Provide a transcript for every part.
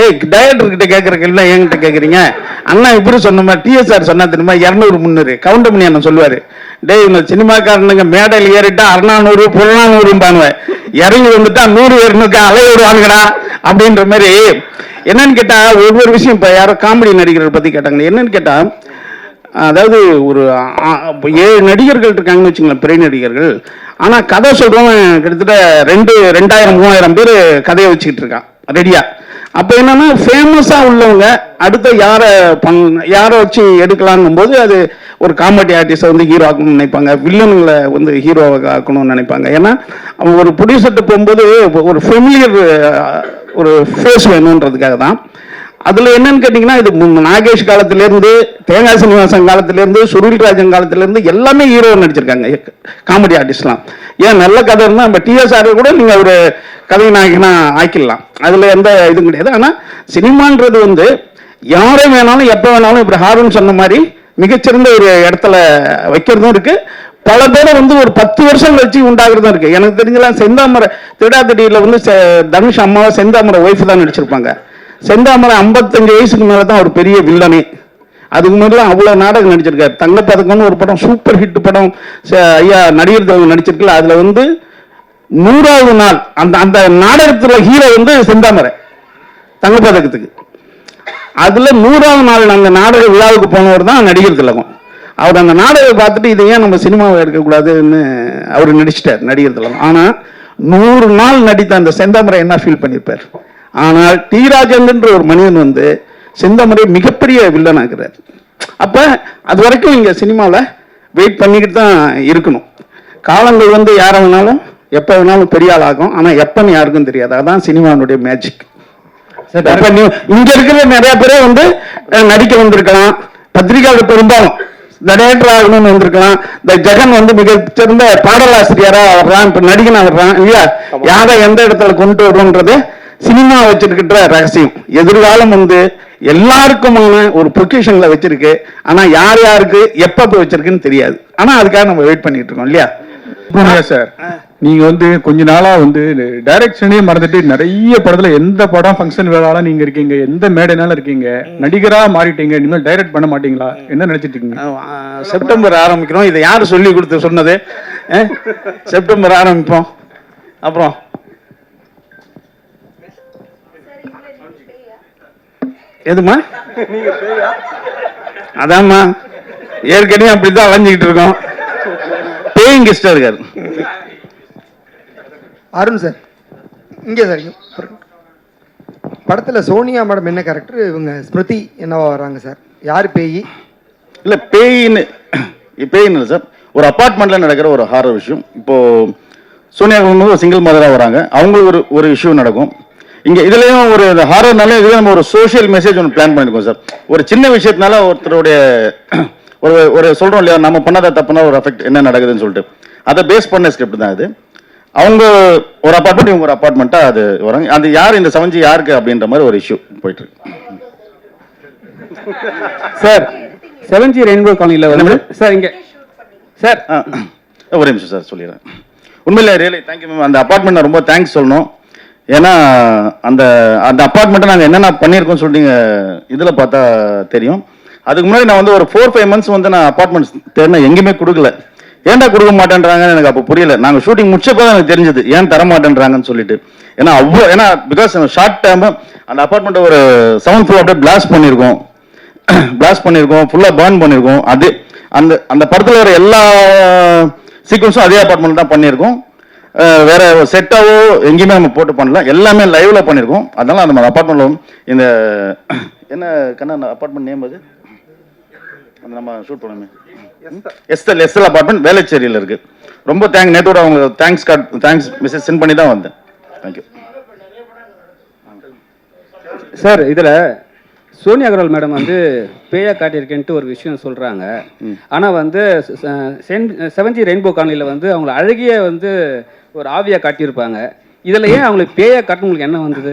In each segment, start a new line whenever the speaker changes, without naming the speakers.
டேய் டைரக்டர் கிட்ட கேட்கறதுல என்கிட்ட கேட்குறீங்க அண்ணா இப்படி சொன்னமா டிஎஸ்ஆர் சொன்னா தெரியுமா? இரநூறு முந்நூறு. கவுண்ட் பண்ணி அண்ணன் சொல்லுவாரு. டேய் இவங்க சினிமாக்காரனுங்க மேடையில் ஏறிட்டா அறநானூறு புறநானூறும்பானுவ இறங்கி வந்துட்டா நூறு இரநூறுக்கு அலை விடுவானுங்கடா அப்படின்ற மாதிரி. என்னன்னு கேட்டா ஒவ்வொரு விஷயம் இப்போ யாரோ காமெடி நடிகர்கள் பத்தி கேட்டாங்க. என்னன்னு கேட்டா அதாவது ஒரு ஏழு நடிகர்கள் இருக்காங்கன்னு வச்சுங்களேன் பெரிய நடிகர்கள். ஆனா கதை சொல்றவன் கிட்டத்தட்ட ரெண்டு ரெண்டாயிரம் மூவாயிரம் பேர் கதையை வச்சுக்கிட்டு இருக்கான் ரெடியா. அப்ப என்னன்னா ஃபேமஸா உள்ளவங்க அடுத்த யாரை பண் யாரை வச்சு எடுக்கலாங்கும் போது அது ஒரு காமெடி ஆர்டிஸ்டை வந்து ஹீரோ ஆக்கணும்னு நினைப்பாங்க. வில்லனுங்களை வந்து ஹீரோவை ஆக்கணும்னு நினைப்பாங்க. ஏன்னா அவங்க ஒரு ப்ரொடியூசர்கிட்ட போகும்போது ஒரு ஃபெமிலியர் ஒரு ஃபேஸ் வேணுன்றதுக்காக தான் அதுல என்னன்னு கேட்டீங்கன்னா இது நாகேஷ் காலத்துல இருந்து தேங்காய் சீனிவாசன் காலத்துல இருந்து சுருள் ராஜன் காலத்துல இருந்து எல்லாமே ஹீரோ நடிச்சிருக்காங்க. காமெடி ஆர்டிஸ்ட்லாம் ஏன் நல்ல கதை இருந்தால் நம்ம டிஎஸ்ஆர் கூட நீங்க ஒரு கதை நாயகனா ஆக்கிடலாம். அதுல எந்த இதுவும் கிடையாது. ஆனா சினிமான்றது வந்து யாரை வேணாலும் எப்போ வேணாலும் இப்படி ஹாரூன் சொன்ன மாதிரி மிகச்சிறந்த ஒரு இடத்துல வைக்கிறதும் இருக்கு. பல பேரை வந்து ஒரு பத்து வருஷம் கழிச்சு உண்டாகிறதும் இருக்கு. எனக்கு தெரிஞ்சலாம் செந்தாமரை திடாதிடியில வந்து தனுஷ் அம்மாவை செந்தாமரை ஒய்ஃப் தான் நடிச்சிருப்பாங்க. செந்தாமரை ஐம்பத்தஞ்சு வயசுக்கு மேலே தான் ஒரு பெரிய வில்லனே. அதுக்கு முன்னாடிலாம் அவ்வளோ நாடகம் நடிச்சிருக்காரு. தங்கப்பதக்கம்னு ஒரு படம் சூப்பர் ஹிட் படம் ஐயா நடிகர் தலைவர் நடிச்சிருக்கல. அதில் வந்து நூறாவது நாள் அந்த அந்த நாடகத்தில் ஹீரோ வந்து செந்தாமரை. தங்கப்பதக்கத்துக்கு. அதில் நூறாவது நாள் அந்த நாடக விழாவுக்கு போனவர் தான் நடிகர் திலகம். அவர் அந்த நாடகம் பார்த்துட்டு இதை ஏன் நம்ம சினிமாவை எடுக்கக்கூடாதுன்னு அவர் நடிச்சிட்டார் நடிகர் திலகம். ஆனால் நூறு நாள் நடித்த அந்த செந்தாமரை என்ன ஃபீல் பண்ணியிருப்பார் ஆனால் டி ராஜேந்திரன்ற ஒரு மனிதன் வந்து செந்தாமரை மிகப்பெரிய வில்லன் ஆக்குறார். அப்ப அது வரைக்கும் இங்க சினிமாவில் வெயிட் பண்ணிக்கிட்டு தான் இருக்கணும். காலங்கள் வந்து யாரை வேணாலும் எப்போ வேணாலும் பெரிய ஆள் ஆகும். ஆனா எப்பன்னு யாருக்கும் தெரியாது. அதான் சினிமாவுடைய மேஜிக் இங்க இருக்கிற நிறைய பேரே வந்து நடிக்க வந்திருக்கலாம். பத்திரிகையாளர் பெரும்பாலும் இந்த டைரக்டர் ஆகணும்னு வந்திருக்கலாம். இந்த ஜெகன் வந்து மிகச்சிறந்த பாடலாசிரியரா வர்றான். இப்ப நடிகனா வர்றான். இல்லையா யாரை எந்த இடத்துல கொண்டு வரும்ன்றது சினிமா வச்சிருக்கிற ரகசியம். எதிர்காலம் வந்து எல்லாருக்குமான ஒரு பொக்கிஷன்ல வச்சிருக்கு. ஆனா யார் யாருக்கு எப்ப போய் வச்சிருக்குன்னு தெரியாது. ஆனா அதுக்காக நம்ம வெயிட் பண்ணிட்டு இருக்கோம் இல்லையா?
சார்? நீங்க வந்து கொஞ்ச நாளா வந்து டைரக்ஷனே மறந்துட்டு நிறைய படத்துல எந்த படம் ஃபங்க்ஷன் வேளாலும் நீங்க இருக்கீங்க எந்த மேடைனாலும் இருக்கீங்க நடிகரா மாறிட்டீங்க இனிமேல் டைரக்ட் பண்ண மாட்டீங்களா? என்ன நினைச்சிட்டு இருக்கீங்க?
செப்டம்பர் ஆரம்பிக்கிறோம். இதை யார் சொல்லி கொடுத்து சொன்னது? செப்டம்பர் ஆரம்பிப்போம். அப்புறம்? எதுமா அதாம்மா. ஏற்கனவே அப்படிதான் அலைஞ்சிக்கிட்டு இருக்கோம். பேயிங் கெஸ்டா இருக்காரு.
அருண் சார் இங்கே சார். படத்துல சோனியா மேடம் என்ன கேரக்டர் இவங்க ஸ்மிருதி என்னவா வர்றாங்க சார்? யார் பேய்?
இல்ல பேயின்னு பேயின்னு இல்லை சார்? ஒரு அப்பார்ட்மெண்ட்ல நடக்கிற ஒரு ஹாரர் விஷயம். இப்போ சோனியா காந்தி ஒரு சிங்கிள் மதரா வராங்க. அவங்களுக்கு ஒரு ஒரு இஷ்யூ நடக்கும். இங்க இதுலயும் ஒரு ஹாரர்னால இதுல நம்ம ஒரு சோஷியல் மெசேஜ் ஒன்று பிளான் பண்ணிருக்கோம் சார் ஒரு சின்ன விஷயத்தினால ஒருத்தருடைய ஒரு ஒரு சொல்றோம் இல்லையா நம்ம பண்ணாத தப்புனா ஒரு எஃபெக்ட் என்ன நடக்குதுன்னு சொல்லிட்டு. அதை பேஸ் பண்ண ஸ்கிரிப்ட் தான் இது. அவங்க ஒரு அப்பார்ட்மெண்ட் இவங்க ஒரு அப்பார்ட்மெண்ட்டா அது வராங்க. அது யார் இந்த செவன்ஜி யாருக்கு அப்படின்ற மாதிரி ஒரு இஷ்யூ போயிட்டு இருக்கு.
சார் செவன் ஜி ரெயின்போ காலனியில் வந்து சார் இங்க சார்
ஒரே நிமிஷம் சார் சொல்லிடுறேன். உண்மையிலே ரியலி தேங்க்யூ மேம் அந்த அப்பார்ட்மெண்ட் ரொம்ப தேங்க்ஸ் சொல்லணும். ஏன்னா அந்த அந்த அப்பார்ட்மெண்ட்டை நாங்கள் என்னென்ன பண்ணியிருக்கோம்னு சொல்லிட்டு இதில் பார்த்தா தெரியும். அதுக்கு முன்னாடி நான் வந்து ஒரு ஃபோர் ஃபைவ் மந்த்ஸ் வந்து நான் அப்பார்ட்மெண்ட்ஸ் தேடினா எங்கேயுமே கொடுக்கல. ஏன்டா கொடுக்க மாட்டேன்றாங்கன்னு எனக்கு அப்போ புரியல. நாங்கள் ஷூட்டிங் முடிச்சப்போ தான் எனக்கு தெரிஞ்சது. ஏன் தர மாட்டேன்றாங்கன்னு சொல்லிட்டு. ஏன்னா அவ்வளோ ஏன்னா பிகாஸ் ஷார்ட் டைம் அந்த அப்பார்ட்மெண்ட்டை ஒரு சவுண்ட் ஃப்ளோர் அப்படியே பிளாஸ்ட் பண்ணியிருக்கோம். பிளாஸ்ட் பண்ணியிருக்கோம். ஃபுல்லாக பர்ன் பண்ணியிருக்கோம். அது அந்த அந்த படத்தில் வர எல்லா சீக்வன்ஸும் அதே அப்பார்ட்மெண்ட் தான் பண்ணியிருக்கோம். வேற செட்டாவோ எங்கேயுமே நம்ம போட்டு பண்ணல. எல்லாமே லைவ்ல பண்ணியிருக்கோம் அதனால அந்த அப்பார்ட்மெண்ட்ல இந்த என்ன கண்ணா அப்பார்ட்மெண்ட் நேம் அது? அந்த நம்ம ஷூட் பண்ணோமே. எஸ்எல் எஸ்எல் அப்பார்ட்மெண்ட் வேலைச்சேரியில் இருக்கு. ரொம்ப தேங்க் நேத்தோட அவங்க thanks card thanks message sent பண்ணி தான் வந்தேன். தேங்க்யூ
சார் இதுல சோனியா அகர்வால் மேடம் வந்து பேயா காட்டியிருக்கேன்ட்டு ஒரு விஷயம் சொல்றாங்க. ஆனா வந்து செவன் ஜி ரெயின்போ காலனியில் வந்து அவங்கள அழகிய வந்து ஒரு ஆவியா காட்டியிருப்பாங்க. இதுல ஏன் அவங்களுக்கு பேயா காட்ட உங்களுக்கு என்ன வந்தது?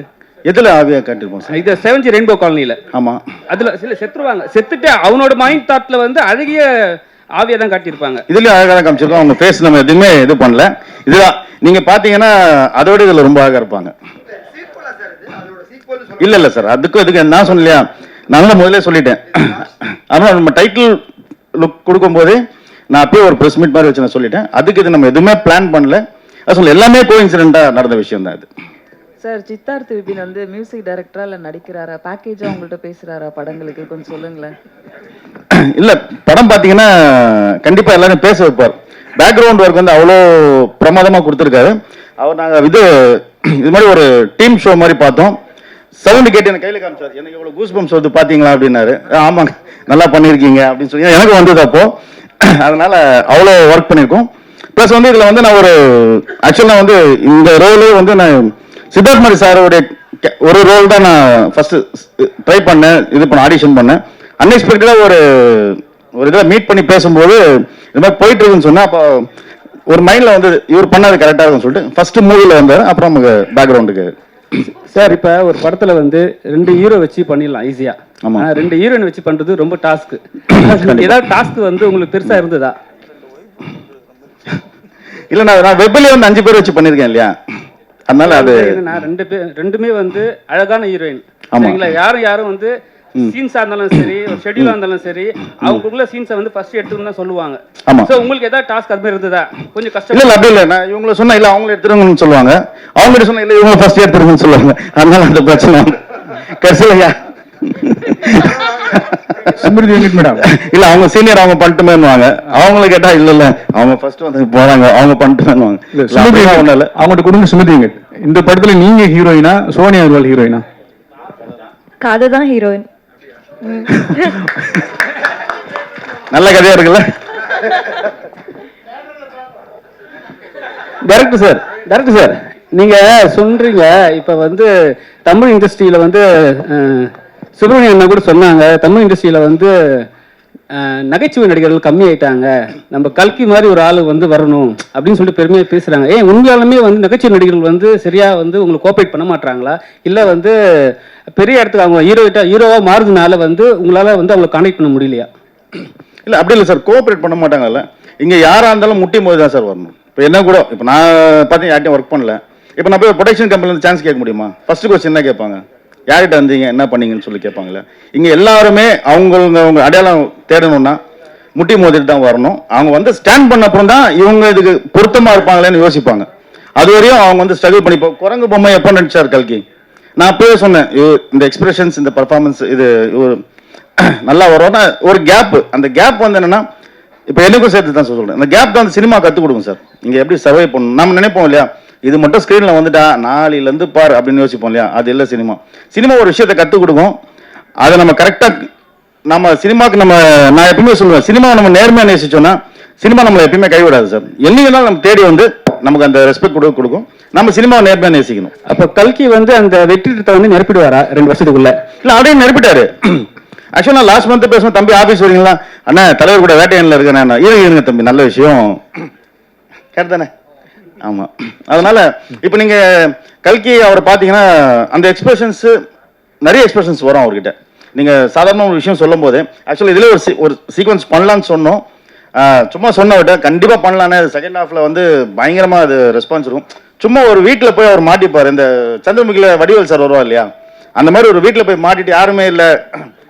எதுல ஆவியா காட்டியிருப்போம் சார்?
இது செவன் ஜி ரெயின்போ காலனியில்
ஆமா.
அதுல சில செத்துருவாங்க. செத்துட்டு அவனோட மைண்ட் தாட்ல வந்து அழகிய ஆவியா தான் காட்டியிருப்பாங்க.
இதுலயும் அழகா தான் காமிச்சிருக்கோம். அவங்க ஃபேஸ் நம்ம எதுவுமே இது பண்ணல. இதுதான் நீங்க பாத்தீங்கன்னா அதோட இதுல ரொம்ப அழகா இருப்பாங்க. இல்ல இல்ல சார். அதுக்கும் இதுக்கு நான் சொல்லலையா நான் தான் முதல்ல சொல்லிட்டேன். ஆனால் நம்ம டைட்டில் லுக் கொடுக்கும்போதே நான் அப்பயே ஒரு ப்ரெஸ் மீட் மாதிரி வச்சு நான் சொல்லிட்டேன். அதுக்கு இது நம்ம எதுவுமே பிளான் பண்ணல. சொல்ல எல்லாமே கோ நடந்த விஷயம் தான் இது.
சார் சித்தார்த் விபின் வந்து மியூசிக் டைரக்டரா இல்ல நடிக்கிறாரா? பேக்கேஜா உங்கள்ட்ட பேசுறாரா படங்களுக்கு? கொஞ்சம் சொல்லுங்களேன்.
இல்ல படம் பாத்தீங்கன்னா கண்டிப்பா எல்லாரும் பேச வைப்பார். பேக்ரவுண்ட் ஒர்க் வந்து அவ்வளோ பிரமாதமா கொடுத்துருக்காரு. அவர் நாங்க இது இது மாதிரி ஒரு டீம் ஷோ மாதிரி பார்த்தோம். சவுண்ட் கேட்டு எனக்கு கையில காமிச்சார். எனக்கு இவ்வளவு கூஸ் பம்ப்ஸ் வந்து பாத்தீங்களா? அப்படின்னாரு. "ஆ, ஆமாங்க. நல்லா பண்ணியிருக்கீங்க. அப்படின்னு சொல்லி எனக்கு வந்தது அப்போ. அதனால அவ்வளோ ஒர்க் பண்ணியிருக்கோம். ப்ளஸ் வந்து இதுல வந்து நான் ஒரு ஆக்சுவலாக வந்து இந்த ரோலே வந்து நான் சித்தார்த் மரி சாரோடைய ஒரு ரோல் தான் நான் ஃபர்ஸ்ட் ட்ரை பண்ணேன் இது பண்ண ஆடிஷன் பண்ணேன். அன்எக்ஸ்பெக்டடாக ஒரு ஒரு இதில் மீட் பண்ணி பேசும்போது இது மாதிரி போயிட்டு இருக்குன்னு சொன்னா அப்போ ஒரு மைண்ட்ல வந்து இவர் பண்ணது கரெக்டாக இருக்கும்னு சொல்லிட்டு ஃபர்ஸ்ட் மூவில வந்தார் அப்புறம் நமக்கு பேக்ரவுண்டுக்கு
சார் இப்ப ஒரு படத்துல வந்து ரெண்டு ஹீரோ வச்சு பண்ணிடலாம் ஈஸியா
ஆமா.
ஆனா ரெண்டு ஹீரோயின் வச்சு பண்றது ரொம்ப டாஸ்க் ஏதாவது டாஸ்க் வந்து உங்களுக்கு பெருசா இருந்ததா?
இல்ல நான் நான் வெப்பிலே வந்து அஞ்சு பேர் வச்சு பண்ணியிருக்கேன் இல்லையா? அதனால அது
என்னன்னா ரெண்டு பேர் ரெண்டுமே வந்து அழகான ஹீரோயின். சரிங்களா? யாரும் யாரும் வந்து சீன்ஸா இருந்தாலும் சரி ஒரு ஷெட்யூலா இருந்தாலும் சரி அவங்களுக்குள்ள சீன்ஸை வந்து ஃபர்ஸ்ட் எடுத்துக்கணும் சொல்லுவாங்க. சோ உங்களுக்கு ஏதாவது டாஸ்க் அது மாதிரி இருந்ததா? கொஞ்சம் கஷ்டம்.
இல்ல அப்படி இல்ல. நான் இவங்கள சொன்னா இல்ல அவங்கள எடுத்துருங்கன்னு சொல்லுவாங்க. அவங்க சொன்னா இல்ல இவங்க ஃபர்ஸ்ட் எடுத்துருங்கன்னு சொல்லுவாங்க. அதனால அந்த பிரச்சனை. கடைசியில
ஸ்மிருதி வெங்கட் மேடம்.
இல்ல அவங்க சீனியர் அவங்க பண்ணிட்டுமேன்னுவாங்க. அவங்கள கேட்டா இல்ல இல்ல அவங்க ஃபர்ஸ்ட் வந்து போறாங்க அவங்க
சுமதி
அப்படிலாம் ஒண்ணும் இல்ல.
அவங்கள்ட்ட கொடுங்க சுமதி வெங்கட். இந்த படத்துல நீங்க ஹீரோயினா சோனியா அகர்வால் ஹீரோயினா
கதை தான் ஹீரோயின்
நல்ல கதையா இருக்குல்ல?
டேரக்டர் சார் டேரக்டர் சார் நீங்க சொல்றீங்க இப்ப வந்து தமிழ் இண்டஸ்ட்ரியில வந்து சுப்பிரமணியம் அண்ணா கூட சொன்னாங்க தமிழ் இண்டஸ்ட்ரியில் வந்து நகைச்சுவை நடிகர்கள் கம்மி ஆயிட்டாங்க நம்ம கல்கி மாதிரி ஒரு ஆள் வந்து வரணும் அப்படின்னு சொல்லிட்டு பெருமையாக பேசுறாங்க. ஏன் உண்மையாலுமே வந்து நகைச்சுவை நடிகர்கள் வந்து சரியா வந்து உங்களுக்கு கோஆப்ரேட் பண்ண மாட்டாங்களா இல்லை வந்து பெரிய இடத்துக்கு அவங்க ஹீரோயிட்டா ஹீரோவாக மாறுதுனால வந்து உங்களால் வந்து அவங்களை கான்டெக்ட் பண்ண முடியலையா?
இல்லை அப்படி இல்லை சார். கோஆபரேட் பண்ண மாட்டாங்கல்ல. இங்கே யாராக இருந்தாலும் முட்டி போது தான் சார் வரணும். இப்போ என்ன கூட இப்போ நான் பார்த்தீங்கன்னா யார்ட்டையும் ஒர்க் பண்ணல. இப்போ நான் போய் ப்ரொடக்ஷன் கம்பெனியில் சான்ஸ் கேட்க முடியுமா? ஃபர்ஸ்ட் கொஸ்டின் என்ன கேட்பாங்க? யார்கிட்ட வந்தீங்க என்ன பண்ணீங்கன்னு சொல்லி கேட்பாங்களே இங்கே எல்லாருமே அவங்களுக்கு அவங்க அடையாளம் தேடணும்னா முட்டி மோதிட்டு தான் வரணும். அவங்க வந்து ஸ்டாண்ட் பண்ண அப்புறம் தான் இவங்க இதுக்கு பொருத்தமாக இருப்பாங்களேன்னு யோசிப்பாங்க. அது வரையும் அவங்க வந்து ஸ்ட்ரகிள் பண்ணி இப்போ குரங்கு பொம்மை எப்போ நடிச்சார் கல்கி? நான் அப்பவே சொன்னேன் இந்த எக்ஸ்பிரஷன்ஸ் இந்த பர்ஃபார்மன்ஸ் இது ஒரு நல்லா வரும்னா ஒரு கேப் அந்த கேப் வந்து என்னன்னா இப்போ எனக்கும் சேர்த்து தான் சொல்கிறேன் அந்த கேப் தான் அந்த சினிமா கற்றுக் கொடுங்க சார் இங்கே எப்படி சர்வை பண்ணணும்? நம்ம நினைப்போம் இல்லையா? இது மட்டும் ஸ்க்ரீன்ல வந்துட்டா நாளையில இருந்து பார் அப்படின்னு யோசிப்போம் இல்லையா? அது இல்லை சினிமா. சினிமா ஒரு விஷயத்தை கற்றுக் கொடுக்கும். அதை நம்ம கரெக்டா நம்ம சினிமாக்கு நம்ம நான் எப்பவுமே சொல்லுவேன் சினிமாவை நம்ம நேர்மையா நேசிச்சோம்னா சினிமா நம்மளை எப்பயுமே கைவிடாது சார். என்னைக்குனாலும் நம்ம தேடி வந்து நமக்கு அந்த ரெஸ்பெக்ட் கொடுக்க கொடுக்கும். நம்ம சினிமாவை நேர்மையா நேசிக்கணும்.
அப்ப கல்கி வந்து அந்த வெற்றிடத்தை வந்து நிரப்பிடுவாரா ரெண்டு வருஷத்துக்குள்ள?
இல்ல அப்படியே நிரப்பிட்டாரு. ஆக்சுவலா நான் லாஸ்ட் மந்த் பேசும்போது தம்பி ஆபீஸ் வரீங்களா? அண்ணா தலைவர் கூட வேட்டையன்ல இருக்கேன் நான் இருங்க இருங்க தம்பி நல்ல விஷயம். கரெக்ட் தானே ஆமா. அதனால இப்போ நீங்க கல்கி அவரை பாத்தீங்கன்னா அந்த எக்ஸ்பிரஷன்ஸ் நிறைய எக்ஸ்பிரஷன்ஸ் வரும் அவர்கிட்ட. நீங்க சாதாரண ஒரு விஷயம் சொல்லும் போது ஆக்சுவலி இதுல ஒரு ஒரு சீக்வன்ஸ் பண்ணலாம்னு சொன்னோம். சும்மா சொன்ன விட்ட கண்டிப்பா பண்ணலான்னு செகண்ட் ஹாஃப்ல வந்து பயங்கரமா அது ரெஸ்பான்ஸ் இருக்கும். சும்மா ஒரு வீட்டில் போய் அவர் மாட்டிப்பாரு. இந்த சந்திரமுகில வடிவேல் சார் வருவா இல்லையா? அந்த மாதிரி ஒரு வீட்டில் போய் மாட்டிட்டு யாருமே இல்லை.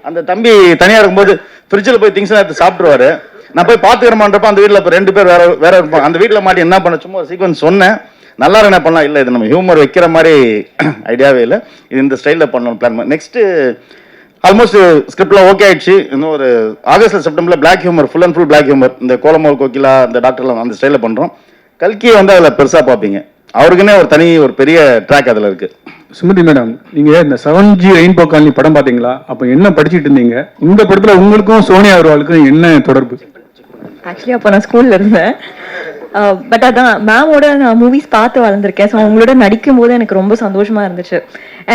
அந்த தம்பி தனியா இருக்கும்போது ஃப்ரிட்ஜில் போய் திங்ஸ் எடுத்து சாப்பிட்டுருவாரு. நான் போய் பார்த்துக்கிறமான்றப்ப அந்த வீட்டில் இப்போ ரெண்டு பேர் வேற வேற இருப்பாங்க அந்த வீட்டில் மாட்டி என்ன பண்ண சும்மா சீக்வன்ஸ் சொன்னேன். நல்லா என்ன பண்ணலாம். இல்லை இது நம்ம ஹியூமர் வைக்கிற மாதிரி ஐடியாவே இல்லை. இது இந்த ஸ்டைலில் பண்ணணும் பிளான் நெக்ஸ்ட்டு ஆல்மோஸ்ட் ஸ்கிரிப்ட்லாம் ஓகே ஆயிடுச்சு. இன்னும் ஒரு ஆகஸ்ட் செப்டம்பரில் black humour full and full black humour இந்த கோலமோல் கோகிலா அந்த டாக்டர்லாம் அந்த ஸ்டைலில் பண்ணுறோம் கல்கியை வந்து அதில் பெருசாக பார்ப்பீங்க. அவருக்குன்னே ஒரு தனி ஒரு பெரிய ட்ராக் அதில் இருக்குது
சுமதி மேடம் நீங்கள் இந்த செவன் ஜி ரெயின்போ காலனி படம் பார்த்தீங்களா? அப்போ என்ன படிச்சுட்டு இருந்தீங்க? இந்த படத்தில் உங்களுக்கும் சோனியா அகர்வாலுக்கும் என்ன தொடர்பு?
ஆக்சுவலி அப்போ நான் ஸ்கூல்ல இருந்தேன். பட் அதான் மேமோட நான் மூவிஸ் பார்த்து வளர்ந்துருக்கேன். ஸோ அவங்களோட நடிக்கும் போது எனக்கு ரொம்ப சந்தோஷமா இருந்துச்சு.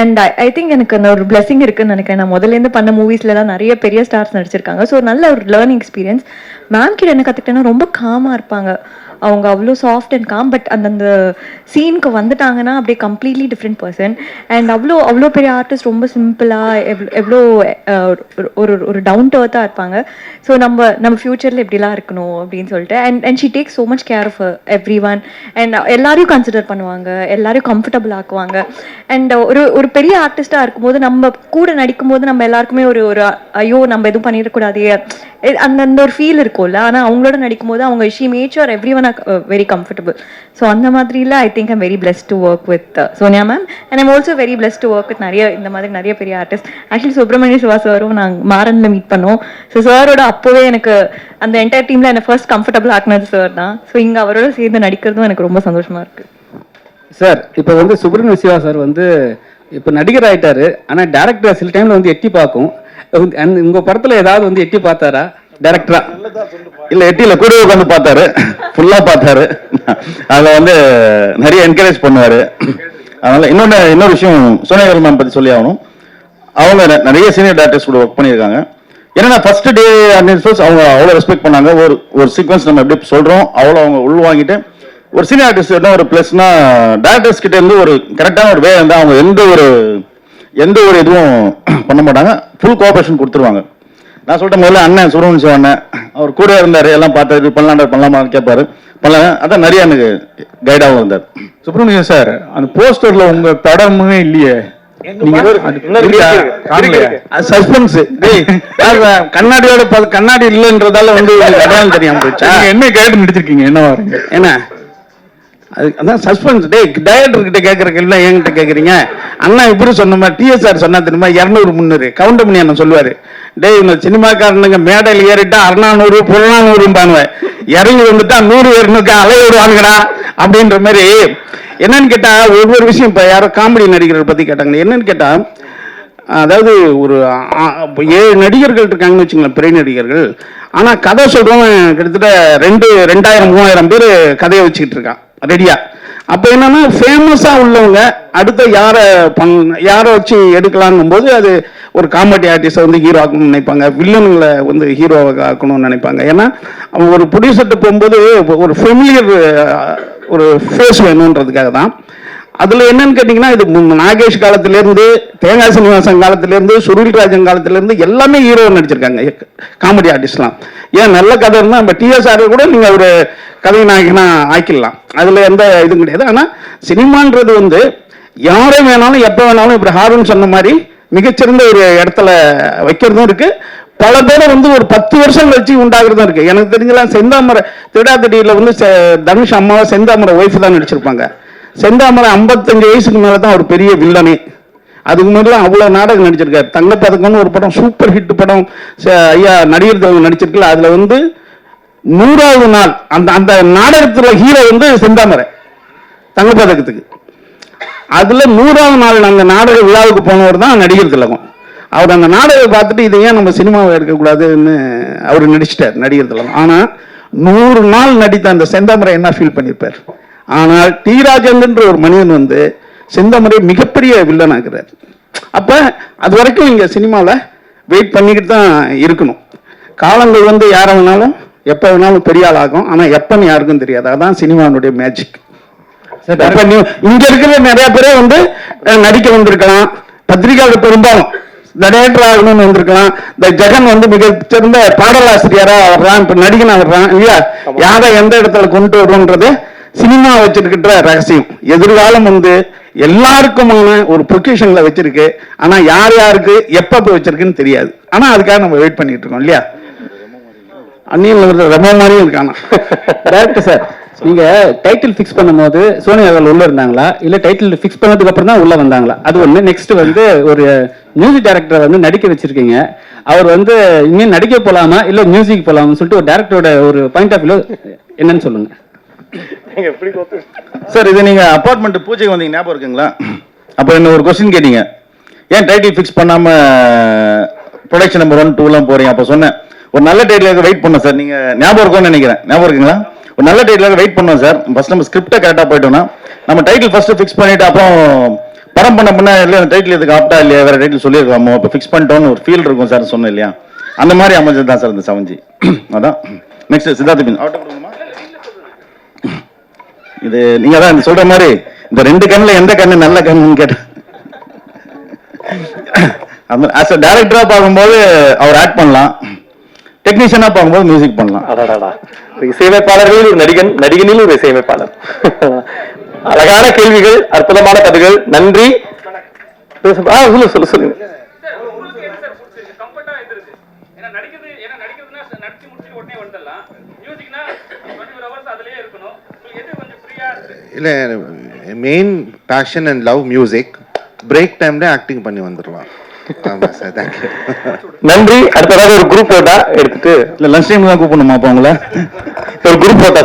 அண்ட் ஐ திங்க் எனக்கு அந்த ஒரு பிளெஸிங் இருக்குன்னு நினைக்கிறேன். நான் முதல்லேருந்து பண்ண மூவிஸ்ல தான் நிறைய பெரிய ஸ்டார்ஸ் நடிச்சிருக்காங்க. ஸோ நல்ல ஒரு லேர்னிங் எக்ஸ்பீரியன்ஸ் மேம் கிட்ட என்ன கற்றுக்கிட்டேன்னா ரொம்ப காமாக இருப்பாங்க. அவங்க அவ்வளோ சாஃப்ட் அண்ட் காம் பட் அந்தந்த சீனுக்கு வந்துட்டாங்கன்னா அப்படியே கம்ப்ளீட்லி டிஃப்ரெண்ட் பர்சன் அண்ட் அவ்வளோ அவ்வளோ பெரிய ஆர்டிஸ்ட் ரொம்ப சிம்பிளாக எவ்வளோ எவ்வளோ ஒரு- ஒரு ஒரு டவுன் டு அர்த்தாக இருப்பாங்க. ஸோ நம்ம நம்ம ஃப்யூச்சரில் எப்படிலாம் இருக்கணும் அப்படின்னு சொல்லிட்டு. And and she take so much care of everyone and எல்லாரையும் கன்சிடர் பண்ணுவாங்க. எல்லாரையும் கம்ஃபர்டபுள் ஆக்குவாங்க. அண்ட் ஒரு ஒரு பெரிய ஆர்டிஸ்டாக இருக்கும்போது நம்ம கூட நடிக்கும்போது நம்ம எல்லாருக்குமே ஒரு ஒரு ஐயோ நம்ம எதுவும் பண்ணிடக்கூடாது. அந்தந்த அந்த அந்த ஒரு ஃபீல் இருக்கும்ல ஆனால் அவங்களோட நடிக்கும்போது அவங்க she mature everyone very comfortable so அந்த மாதிரில I think I'm very pleased to work with Sonia ma'am and I'm also very pleased to work with நிறைய இந்த மாதிரி நிறைய பெரிய ஆர்டிஸ்ட் ஆக்சுவலி சுப்பிரமணிய சிவா சாரும் நாங்கள் மாறனில் மீட் பண்ணோம். ஸோ சாரோட அப்போவே எனக்கு அந்த என்டையர் டீமில் என்னை ஃபர்ஸ்ட் கம்ஃபர்டபுள் ஆக்குனது சார் தான். ஸோ இங்கே அவரோட சேர்ந்து நடிக்கிறதும் எனக்கு ரொம்ப சந்தோஷமா இருக்கு.
சார் இப்போ வந்து சுப்பிரமணிய சிவா சார் வந்து இப்போ நடிகர் ஆயிட்டாரு. ஆனா டேரக்டர் சில டைம்ல வந்து எட்டி பார்க்கும். அந்த உங்க படத்துல ஏதாவது வந்து எட்டி பார்த்தாரா? டேரக்டரா
இல்ல எட்டியில கூட உட்காந்து பார்த்தாரு. ஃபுல்லா பார்த்தாரு. அதுல வந்து நிறைய என்கரேஜ் பண்ணுவாரு. அதனால இன்னொன்னு இன்னொரு விஷயம் சோனியா மேம் பத்தி சொல்லி ஆகணும். அவங்க நிறைய சீனியர் டேரக்டர்ஸ் கூட ஒர்க் பண்ணியிருக்காங்க. ஏன்னா ஃபர்ஸ்ட் டே அவங்க அவ்வளோ ரெஸ்பெக்ட் பண்ணாங்க. ஒரு ஒரு சீக்வன்ஸ் நம்ம எப்படி சொல்றோம் அவ்வளோ அவங்க உள்வாங்கிட்டு ஒரு சீனியர் ஆர்டிஸ்ட் என்ன ஒரு ப்ளஸ்னா டேரக்டர்ஸ் கிட்ட இருந்து ஒரு கரெக்டான ஒரு வே இருந்தால் அவங்க எந்த ஒரு எந்த ஒரு இதுவும் பண்ண மாட்டாங்க. ஃபுல் கோஆபரேஷன் கொடுத்துருவாங்க. நான் சொல்லிட்ட முதல்ல அண்ணன் சுப்பிரமணிய சிவா அண்ணன் அவர் கூட இருந்தாரு எல்லாம் பார்த்தாரு பண்ணலாம்டா பண்ணலாமான்னு கேட்பாரு. பண்ணலாம் அதான் நிறைய எனக்கு கைடாகவும் இருந்தார்
சுப்பிரமணியம் சார் அந்த போஸ்டர்ல உங்க படமே இல்லையே.
கண்ணாடியோட கண்ணாடி இல்லைன்றதால வந்து தெரியாம போச்சா
நீங்க என்ன கேரக்டர் நடிச்சிருக்கீங்க?
என்ன அது அதான் சஸ்பென்ஸ் டே டைரக்டர் கிட்ட கேட்கற கேள்வி என்கிட்ட கேட்குறீங்க அண்ணா இப்படி சொன்னமா டிஎஸ்ஆர் சொன்னா தெரியுமா இரநூறு முந்நூறு. கவுண்டமணி அண்ணன் சொல்லுவார். டே இந்த சினிமாக்காரனுங்க மேடையில் ஏறிட்டா அறுநானூறு புறநானூறும்பானுவ இறங்கி வந்துட்டா நூறு இரநூறுக்கு அலை வருவானுங்கடா அப்படின்ற மாதிரி. என்னன்னு கேட்டா ஒவ்வொரு விஷயம் இப்போ யாரோ காமெடி நடிகர்கள் பற்றி கேட்டாங்க. என்னன்னு கேட்டா அதாவது ஒரு ஏழு நடிகர்கள் இருக்காங்கன்னு வச்சுங்களேன் பெரிய நடிகர்கள். ஆனால் கதை சொல்கிறவன் கிட்டத்தட்ட ரெண்டு ரெண்டாயிரம் மூவாயிரம் பேர் கதையை வச்சுக்கிட்டு இருக்கான். ரெடியா. அப்ப என்னன்னா ஃபேமஸா உள்ளவங்க அடுத்த யாரை பண் யாரை வச்சு எடுக்கலாங்கும் போது அது ஒரு காமெடி ஆர்டிஸ்டை வந்து ஹீரோ ஆக்கணும்னு நினைப்பாங்க. வில்லனுங்களை வந்து ஹீரோவாக ஆக்கணும்னு நினைப்பாங்க. ஏன்னா அவங்க ஒரு ப்ரொடியூசர்கிட்ட போகும்போது ஒரு ஃபெமிலியர் ஒரு ஃபேஸ் வேணுன்றதுக்காக தான் அதுல என்னன்னு கேட்டீங்கன்னா இது நாகேஷ் காலத்துல இருந்து தேங்காய் சீனிவாசன் காலத்துல இருந்து சுருள்ராஜன் காலத்துல இருந்து எல்லாமே ஹீரோ நடிச்சிருக்காங்க. காமெடி ஆர்டிஸ்ட்லாம் ஏன் நல்ல கதை இருந்தால் நம்ம டிஎஸ்ஆர் கூட நீங்க ஒரு கதை நாயகனா ஆக்கிடலாம். அதுல எந்த இதுவும் கிடையாது. ஆனா சினிமான்றது வந்து யாரை வேணாலும் எப்ப வேணாலும் இப்படி ஹாரன் சொன்ன மாதிரி மிகச்சிறந்த ஒரு இடத்துல வைக்கிறதும் இருக்கு. பல பேரை வந்து ஒரு பத்து வருஷம் கழிச்சு உண்டாகிறதும் இருக்கு. எனக்கு தெரிஞ்சலாம் செந்தாமரை திருடாதிடியில வந்து தனுஷ் அம்மாவை செந்தாமரை ஒய்ஃப் தான் நடிச்சிருப்பாங்க. செந்தாமரை 55 வயசுக்கு மேலே தான் ஒரு பெரிய வில்லனே. அதுக்கு முன்னாடி அவ்வளோ நாடகம் நடிச்சிருக்காரு. தங்கப்பதக்கம்னு ஒரு படம் சூப்பர் ஹிட் படம் ஐயா நடிகர் தலைவர் நடிச்சிருக்கல அதில் வந்து நூறாவது நாள் அந்த அந்த நாடகத்தில் ஹீரோ வந்து செந்தாமரை. தங்கப்பதக்கத்துக்கு. அதில் நூறாவது நாள் அந்த நாடக விழாவுக்கு போனவர் தான் நடிகர் திலகம். அவர் அந்த நாடகம் பார்த்துட்டு இதை ஏன் நம்ம சினிமாவை எடுக்கக்கூடாதுன்னு அவர் நடிச்சிட்டார் நடிகர் திலகம். ஆனால் நூறு நாள் நடித்த அந்த செந்தாமரை என்ன ஃபீல் பண்ணியிருப்பார் ஆனால் டி ராஜேந்திரன்ற ஒரு மனிதன் வந்து செந்தாமரை மிகப்பெரிய வில்லன் ஆகிறார் அப்ப அது வரைக்கும் இங்க சினிமாவில் வெயிட் பண்ணிக்கிட்டு தான் இருக்கணும். காலங்கள் வந்து யாரை வேணாலும் எப்போ வேணாலும் பெரிய ஆள் ஆகும். ஆனா எப்பன்னு யாருக்கும் தெரியாது. அதான் சினிமாவுடைய மேஜிக் இங்க இருக்கிற நிறைய பேரே வந்து நடிக்க வந்திருக்கலாம். பத்திரிகையாளர் பெரும்பாலும். டைரக்டர் ஆகணும்னு வந்திருக்கலாம். இந்த ஜெகன் வந்து மிகச்சிறந்த பாடலாசிரியரா வர்றான் இப்ப நடிகனா வர்றான் இல்லையா யாரை எந்த இடத்துல கொண்டு வரும்ன்றது சினிமா வச்சிருக்கின்ற ரகசியம். எதிர்காலம் வந்து எல்லாருக்குமான ஒரு பொக்கிஷன்ல வச்சிருக்கு. ஆனா யார் யாருக்கு எப்ப போய் வச்சிருக்குன்னு தெரியாது. ஆனா அதுக்காக நம்ம வெயிட் பண்ணிட்டு இருக்கோம் இல்லையா? அந்நியன் ரொம்ப மாதிரியும் இருக்கானா?
டேரக்டர் சார் நீங்க டைட்டில் ஃபிக்ஸ் பண்ணும்போது சோனியா அவர்கள் உள்ள இருந்தாங்களா? இல்ல டைட்டில் ஃபிக்ஸ் பண்ணதுக்கு அப்புறம் தான் உள்ள வந்தாங்களா? அது ஒண்ணு. நெக்ஸ்ட் வந்து ஒரு மியூசிக் டைரக்டரை வந்து நடிக்க வச்சிருக்கீங்க. அவர் வந்து இனிமேல் நடிக்க போலாமா? இல்ல மியூசிக் போலாமான்னு சொல்லிட்டு ஒரு டேரக்டரோட ஒரு பாயிண்ட் ஆஃப் வியூ என்னன்னு சொல்லுங்க.
சார் இது நீங்க அபார்ட்மெண்ட் பூஜைக்கு வந்தீங்க ஞாபகம் இருக்குங்களா? அப்போ என்ன ஒரு கொஸ்டின் கேட்டீங்க. ஏன் டைட்டில் ஃபிக்ஸ் பண்ணாம ப்ரொடக்ஷன் நம்பர் ஒன் டூலாம் போறீங்க? அப்போ சொன்னேன். ஒரு நல்ல டைட்டிலுக்கு வெயிட் பண்ணோம் சார் நீங்க ஞாபகம் இருக்கும்னு நினைக்கிறேன். ஞாபகம் இருக்குங்களா? ஒரு நல்ல டைட்டிலுக்கு வெயிட் பண்ணோம் சார் ஃபர்ஸ்ட் நம்ம ஸ்கிரிப்டை கரெக்டாக போயிட்டோம்னா நம்ம டைட்டில் ஃபர்ஸ்ட் ஃபிக்ஸ் பண்ணிட்டு அப்புறம் படம் பண்ண பண்ண இல்லை அந்த டைட்டில் இதுக்கு ஆப்டா இல்லையா வேற டைட்டில் சொல்லியிருக்கலாமோ? இப்போ ஃபிக்ஸ் பண்ணிட்டோம்னு ஒரு ஃபீல் இருக்கும் சார் சொன்னேன் இல்லையா? அந்த மாதிரி அமைஞ்சது தான் சார் இந்த செவன்ஜி அதான். நெக்ஸ்ட் சித்தார்த்த பின் அவர்கிட்ட கொடுங்கம்மா இது நீங்க தான் சொல்ற மாதிரி இந்த ரெண்டு கண்ணுல எந்த கண்ணு நல்ல கண்ணுன்னு கேட்ட. ஆஸ் அ டேரக்டரா பார்க்கும்போது அவர் ஆக்ட் பண்ணலாம். டெக்னீஷியனா பார்க்கும்போது மியூசிக் பண்ணலாம்.
இசையமைப்பாளர்களில் ஒரு நடிகன் நடிகனில் ஒரு இசையமைப்பாளர். அழகான கேள்விகள் அற்புதமான கதைகள். நன்றி. சொல்லு சொல்லு சொல்லுங்க.
இல்லை main passion and love music break டைம்ல ஆக்டிங் பண்ணி வந்துடலாம்.
நன்றி. அடுத்ததாக ஒரு குரூப் போட்டா எடுத்துட்டு
இல்ல லஞ்ச் டைம் தான் கூப்பிடணுமா அப்ப உங்களை?
ஒரு குரூப் போட்டா